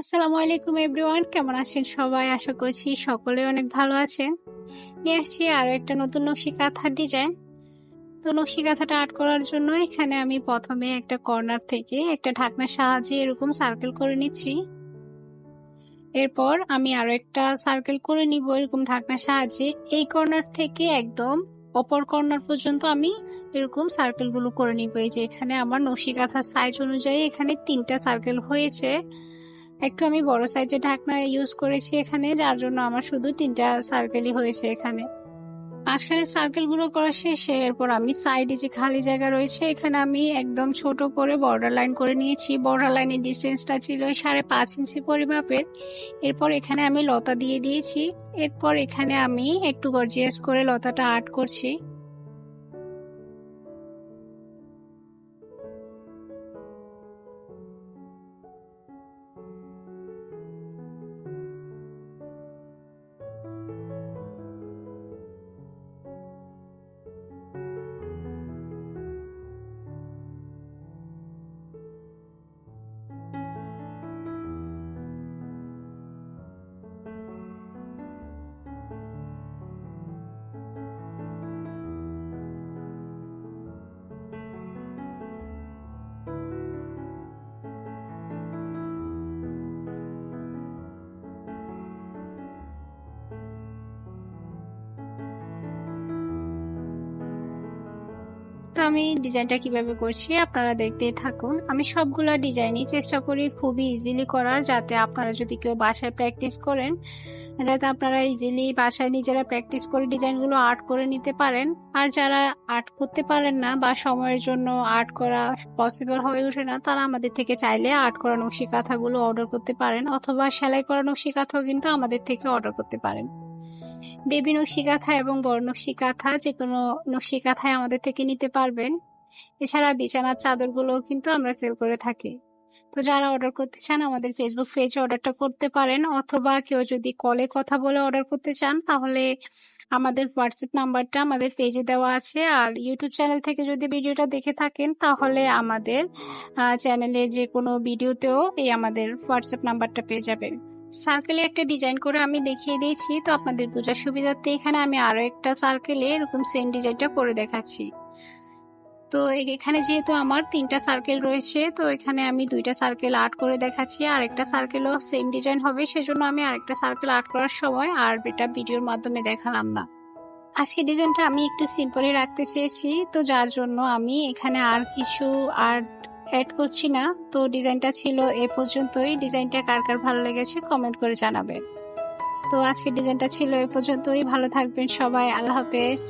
আসসালামু আলাইকুম এভরিওয়ান, কেমন আছেন সবাই? আশা করছি সকলে অনেক ভালো আছেন। নিয়ে আসছি আরও একটা নতুন নকশি কাঁথার ডিজাইন তো নকশি কাঁথাটা আর্ট করার জন্য এখানে আমি প্রথমে একটা কর্নার থেকে একটা ঢাকনার সাহায্যে এরকম সার্কেল করে নিচ্ছি। এরপর আমি আরও একটা সার্কেল করে নিব এরকম ঢাকনার সাহায্যে। এই কর্নার থেকে একদম অপর কর্নার পর্যন্ত আমি এরকম সার্কেলগুলো করে নিব। এই যে এখানে আমার নকশি কাঁথার সাইজ অনুযায়ী এখানে তিনটা সার্কেল হয়েছে। একটু আমি বড় সাইজের ঢাকনা ইউজ করেছি এখানে, যার জন্য আমার শুধু তিনটা সার্কেলই হয়েছে এখানে। মাঝখানে সার্কেলগুলো করা শেষে, এরপর আমি সাইডে যে খালি জায়গা রয়েছে, এখানে আমি একদম ছোট করে বর্ডার লাইন করে নিয়েছি। বর্ডার লাইনের ডিস্টেন্সটা ছিল সাড়ে পাঁচ ইঞ্চি পরিমাপের। এরপর এখানে আমি লতা দিয়ে দিয়েছি। এরপর এখানে আমি একটু গর্জিয়াস করে লতাটা আর্ট করছি। তো আমি ডিজাইনটা কীভাবে করছি আপনারা দেখতেই থাকুন। আমি সবগুলো ডিজাইনই চেষ্টা করি খুবই ইজিলি করার, যাতে আপনারা যদি কেউ বাসায় প্র্যাকটিস করেন, যাতে আপনারা ইজিলি বাসায় নিজেরা প্র্যাকটিস করে ডিজাইনগুলো আর্ট করে নিতে পারেন। আর যারা আর্ট করতে পারেন না বা সময়ের জন্য আর্ট করা পসিবল হয়ে ওঠে না, তারা আমাদের থেকে চাইলে আর্ট করা নকশি কাঁথাগুলো অর্ডার করতে পারেন, অথবা সেলাই করা নকশি কাঁথাও কিন্তু আমাদের থেকে অর্ডার করতে পারেন। বেবি নকশি কাঁথা এবং বড় নকশি কাঁথা যে কোনো নকশি কাঁথায় আমাদের থেকে নিতে পারবেন। এছাড়া বিছানার চাদরগুলো কিন্তু আমরা সেল করে থাকি। তো যারা অর্ডার করতে চান, আমাদের ফেসবুক পেজে অর্ডারটা করতে পারেন, অথবা কেউ যদি কলে কথা বলে অর্ডার করতে চান, তাহলে আমাদের হোয়াটসঅ্যাপ নাম্বারটা আমাদের পেজে দেওয়া আছে। আর ইউটিউব চ্যানেল থেকে যদি ভিডিওটা দেখে থাকেন, তাহলে আমাদের চ্যানেলের যে কোনো ভিডিওতেও এই আমাদের হোয়াটসঅ্যাপ নাম্বারটা পেয়ে যাবেন। সার্কেলে একটা ডিজাইন করে আমি দেখিয়ে দিয়েছি, তো আপনাদের বোঝার সুবিধার্থে এখানে আমি আরও একটা সার্কেলে এরকম সেম ডিজাইনটা করে দেখাচ্ছি। তো এখানে যেহেতু আমার তিনটা সার্কেল রয়েছে, তো এখানে আমি দুইটা সার্কেল আর্ট করে দেখাচ্ছি, আর একটা সার্কেলও সেম ডিজাইন হবে, সেজন্য আমি আরেকটা সার্কেল আর্ট করার সময় আর এটা ভিডিওর মাধ্যমে দেখালাম না। আজকে ডিজাইনটা আমি একটু সিম্পলি রাখতে চেয়েছি, তো যার জন্য আমি এখানে আর কিছু আর্ট অ্যাড করছি না। তো ডিজাইনটা ছিল এ পর্যন্তই। ডিজাইনটা কার কার ভালো লেগেছে কমেন্ট করে জানাবেন তো আজকের ডিজাইনটা ছিল এ পর্যন্তই। ভালো থাকবেন সবাই। আল্লাহ হাফেজ।